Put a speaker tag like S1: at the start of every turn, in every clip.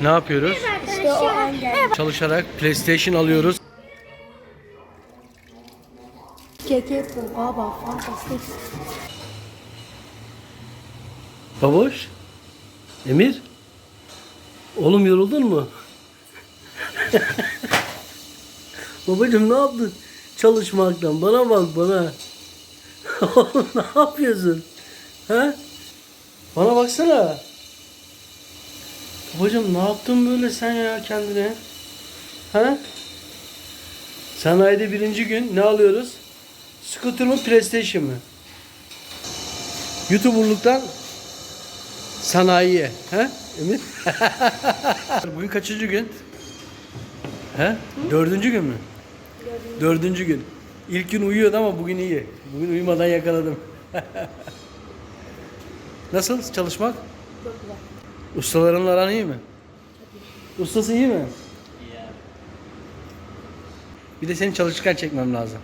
S1: Ne yapıyoruz?
S2: İşte o an geldi.
S1: Çalışarak PlayStation alıyoruz.
S2: Keke baba fantastik.
S1: Baboş. Emir. Oğlum yoruldun mu? Babacım ne yaptın? Çalışmaktan. Bana bak bana. Oğlum ne yapıyorsun? Ha? Bana baksana. Babacım ne yaptın böyle sen ya kendine? Ha? Sanayide birinci gün ne alıyoruz? Scooter mı PlayStation mı? YouTuber'luktan sanayiye. He? Emir? Bugün kaçıncı gün? He? Dördüncü gün mü? Dördüncü gün. İlk gün uyuyordu ama bugün iyi. Bugün uyumadan yakaladım. Nasıl çalışmak?
S2: Çok güzel.
S1: Ustalarınla aran iyi mi? Ustası iyi mi? Bir de seni çalışırken çekmem lazım.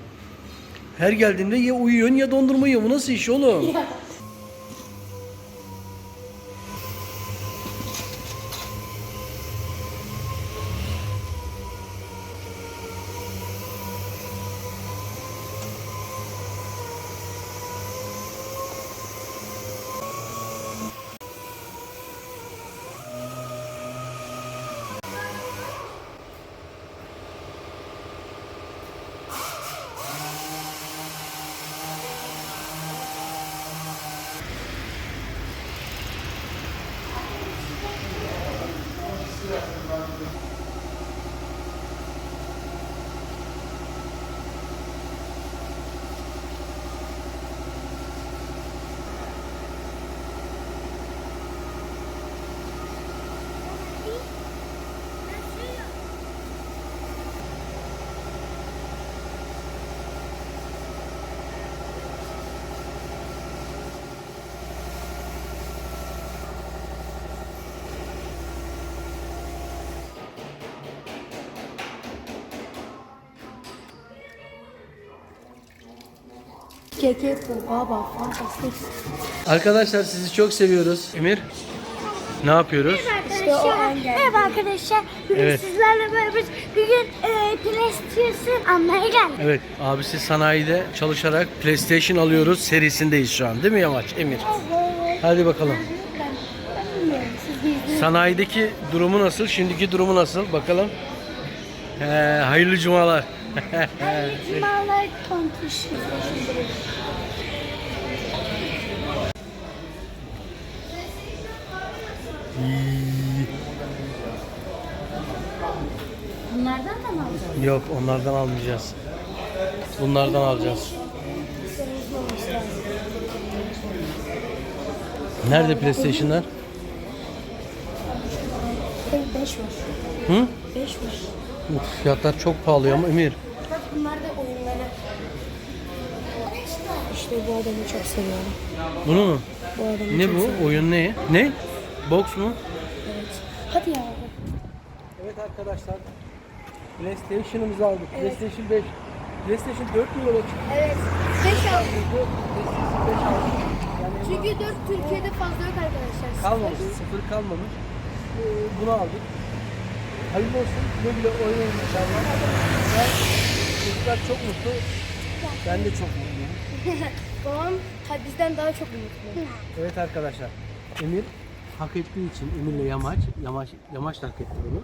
S1: Her geldiğimde ya uyuyorsun ya dondurma yiyor. Bu nasıl iş oğlum?
S2: Keke baba fantastik.
S1: Arkadaşlar sizi çok seviyoruz. Emir ne yapıyoruz?
S2: İşte o an geldi.
S3: Merhaba arkadaşlar. Bugün
S1: Evet.
S3: sizlerle beraber bugün e, PlayStation almaya geldik.
S1: Evet abisi sanayide çalışarak PlayStation alıyoruz serisindeyiz şu an değil mi Yamaç Emir? Hadi bakalım.
S3: Ben, ben bilmiyorum. Siz de izleyin.
S1: Sanayideki durumu nasıl? Şimdiki durumu nasıl? Bakalım. He, hayırlı cumalar.
S3: Cumalar tontuş. Bunlardan da mı alacağız?
S1: Yok onlardan almayacağız. Bunlardan alacağız. Nerede PlayStation'lar?
S2: 5 var.
S1: Hı?
S2: 5 var.
S1: Uf, fiyatlar çok pahalı ama Emir.
S2: Bak bunlar da oyunları. İşte bu adamı çok seviyorum.
S1: Bunu mu?
S2: Bu adamı
S1: Ne
S2: çok
S1: bu?
S2: seviyorum.
S1: Oyun ne? Ne? Box mu?
S2: Evet. Hadi ya.
S1: Evet arkadaşlar. PlayStation'ımızı aldık. PlayStation 5. PlayStation 4 mü yola çıktı?
S2: Evet. 5 aldım.
S1: PlayStation 5 aldık. Yani
S2: Çünkü 4 Türkiye'de fazla yok arkadaşlar.
S1: kalmamış. Sıfır kalmamış. Ee, Bunu aldık. Hayırlı olsun. Güle güle oynayın inşallah. Ben, çocuklar çok mutlu. Ben de çok mutluyum.
S2: Babam ha, bizden daha çok umutlu.
S1: Evet arkadaşlar. Emir hak ettiği için Emir'le Yamaç, Yamaç, Yamaç da hak etti bunu.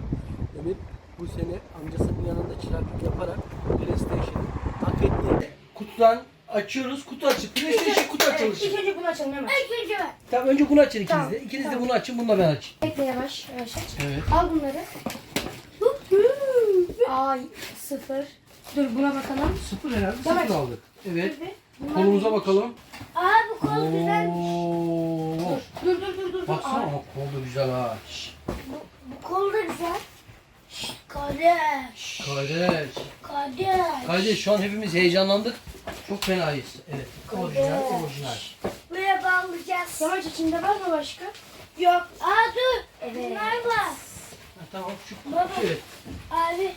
S1: Emir bu sene amcasının yanında çıraklık yaparak PlayStation'ı hak etti. Kutudan açıyoruz, kutu açıp PlayStation kutu açılışı.
S2: İlk önce bunu açalım hemen.
S3: İlk önce ben.
S1: Tamam önce bunu açın ikiniz
S2: Tamam,
S1: de. İkiniz de bunu açın, bunu da ben açayım.
S2: Bekle yavaş yavaş aç.
S1: Evet.
S2: Al bunları. Ay sıfır. Dur buna bakalım.
S1: Sıfır herhalde,
S2: Yamaç.
S1: sıfır aldık. Evet.
S2: Bunlar
S1: Kolumuza bakalım.
S3: Aa bu kol güzelmiş.
S1: Oo.
S2: Dur dur dur dur.
S1: Baksana
S2: Ay,
S1: ama kol da güzel ha. Şşş,
S3: Bu kol da güzel. Şşt, Kardeş.
S1: Kardeş.
S3: Kardeş.
S1: Kardeş şu an hepimiz heyecanlandık. Çok fenayız. Evet. Orijinal, orijinal.
S3: Buraya bağlayacağız.
S2: Yamaç içinde var mı başka?
S3: Yok. Aa dur.
S2: Evet.
S3: Bunlar var.
S1: Ha, tamam şu
S3: Baba.
S1: Evet.
S3: Abi.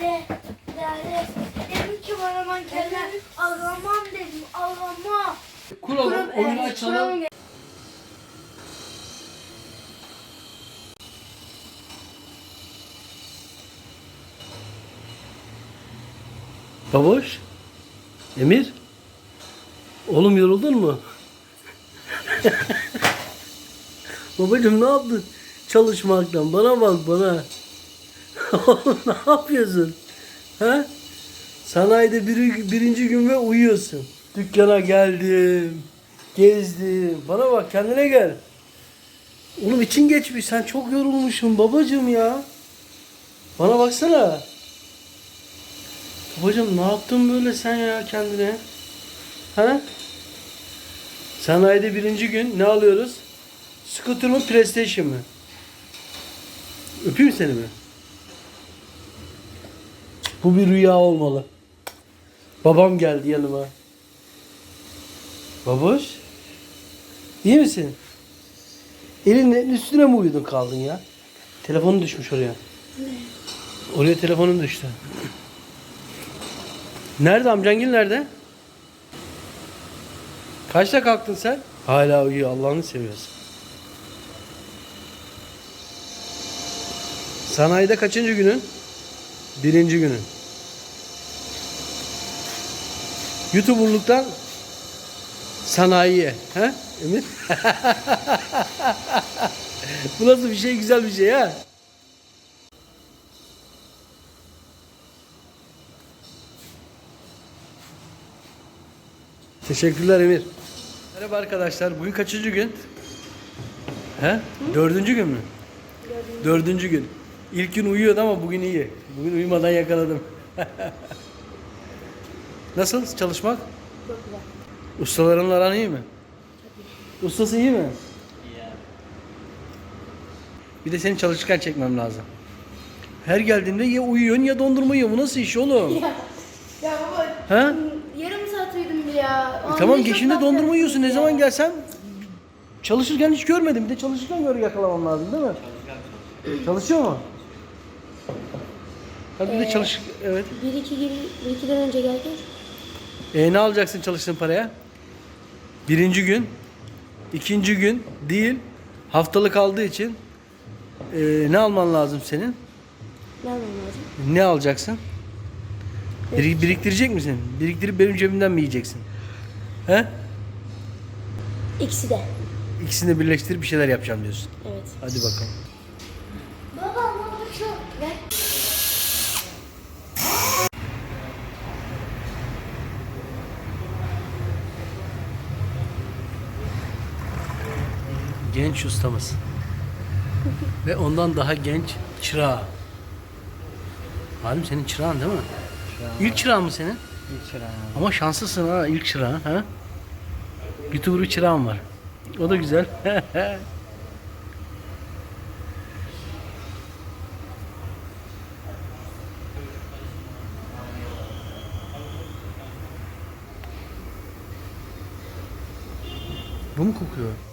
S3: lale. Dedim ki bana mankenler ağlamam dedim, ağlama.
S1: Kuralım, oyunu açalım. Baboş, Emir, oğlum yoruldun mu? Babacım ne yaptın? Çalışmaktan bana bak bana. Oğlum ne yapıyorsun? Ha? Sanayide bir, birinci gün ve uyuyorsun. Dükkana geldim. Gezdim. Bana bak kendine gel. Oğlum için geçmiş. Sen çok yorulmuşsun babacım ya. Bana baksana. Babacım ne yaptın böyle sen ya kendine? Ha? Sanayide birinci gün ne alıyoruz? Scooter mı PlayStation mı? Öpeyim seni mi? Bu bir rüya olmalı. Babam geldi yanıma. Baboş. İyi misin? Elinin üstüne mi uyudun kaldın ya? Telefonun düşmüş oraya. Oraya telefonun düştü. Nerede amcangil nerede? Kaçta kalktın sen? Hala uyuyor Allah'ını seviyorsun. Sanayide kaçıncı günün? Birinci günün. YouTuber'luktan sanayiye. He? Emir? Bu nasıl bir şey? Güzel bir şey ha? Teşekkürler Emir. Merhaba arkadaşlar. Bugün kaçıncı gün? He? Dördüncü gün mü? Dördüncü gün. İlk gün uyuyordu ama bugün iyi. Bugün uyumadan yakaladım. Nasıl çalışmak?
S2: Çok güzel.
S1: Ustalarınla aran iyi mi? Ustası iyi mi? Bir de seni çalışırken çekmem lazım. Her geldiğimde ya uyuyorsun ya dondurma yiyorsun. Bu nasıl iş oğlum?
S2: Ya, ya baba
S1: Ha?
S2: yarım saat uyudum bir ya.
S1: E tamam geçinde dondurma yiyorsun. Ne zaman gelsem çalışırken hiç görmedim. Bir de çalışırken gör yakalamam lazım değil mi? Çalışıyor mu? Hadi bir de
S2: Ee,
S1: çalış. Evet.
S2: Bir iki, geri, bir ikiden önce geldi.
S1: E ne alacaksın çalıştığın paraya? Birinci gün, ikinci gün değil, haftalık aldığı için e, ne alman lazım senin?
S2: Ne almam lazım?
S1: Ne alacaksın? Bir, biriktirecek misin? Biriktirip benim cebimden mi yiyeceksin? He?
S2: İkisi de.
S1: İkisini birleştirip bir şeyler yapacağım diyorsun.
S2: Evet.
S1: Hadi bakalım.
S3: Baba ama bu çok.
S2: Ver.
S1: Genç ustamız. Ve ondan daha genç çırağı. Halim senin çırağın değil mi? İlk çırağın mı senin? Ama şanslısın ha ilk çırağın ha. YouTuber çırağın var. O da güzel. Bu mu kokuyor?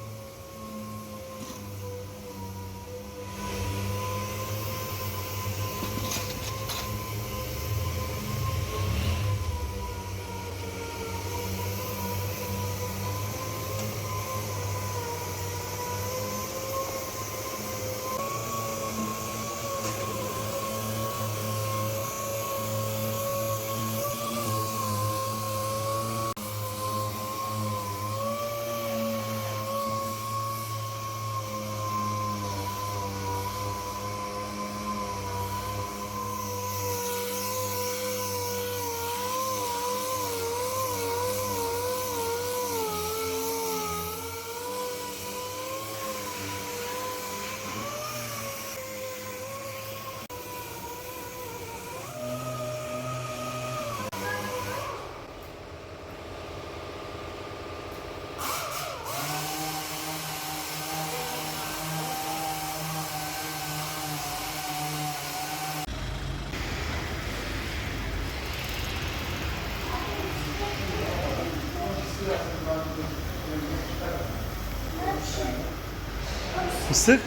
S1: Fıstık.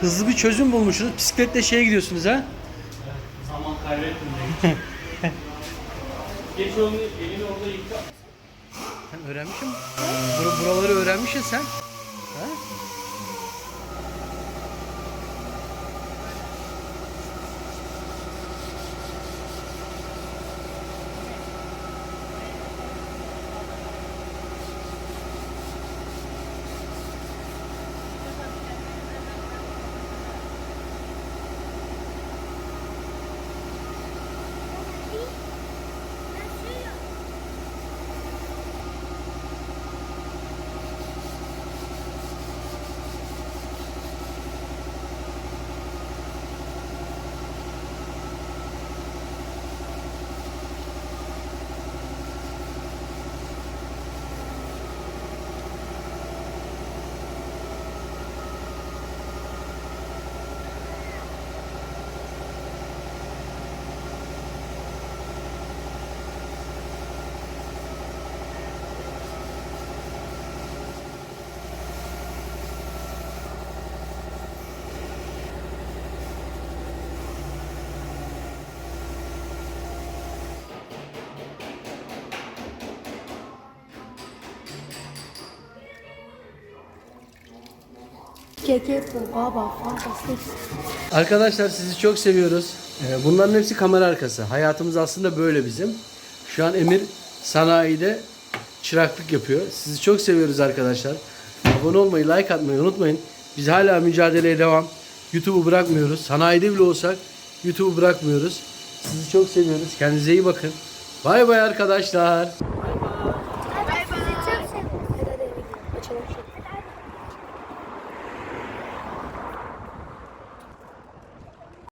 S1: Hızlı bir çözüm bulmuşsunuz. Bisikletle şeye gidiyorsunuz ha?
S4: Zaman kaybetme. Geç onu elini orada yıka.
S1: Sen öğrenmişsin mi? Bur- buraları öğrenmişsin sen. Arkadaşlar sizi çok seviyoruz. Ee, Bunların hepsi kamera arkası. Hayatımız aslında böyle bizim. Şu an Emir sanayide çıraklık yapıyor. Sizi çok seviyoruz arkadaşlar. Abone olmayı, like atmayı unutmayın. Biz hala mücadeleye devam. YouTube'u bırakmıyoruz. Sanayide bile olsak YouTube'u bırakmıyoruz. Sizi çok seviyoruz. Kendinize iyi bakın. Bay bay arkadaşlar.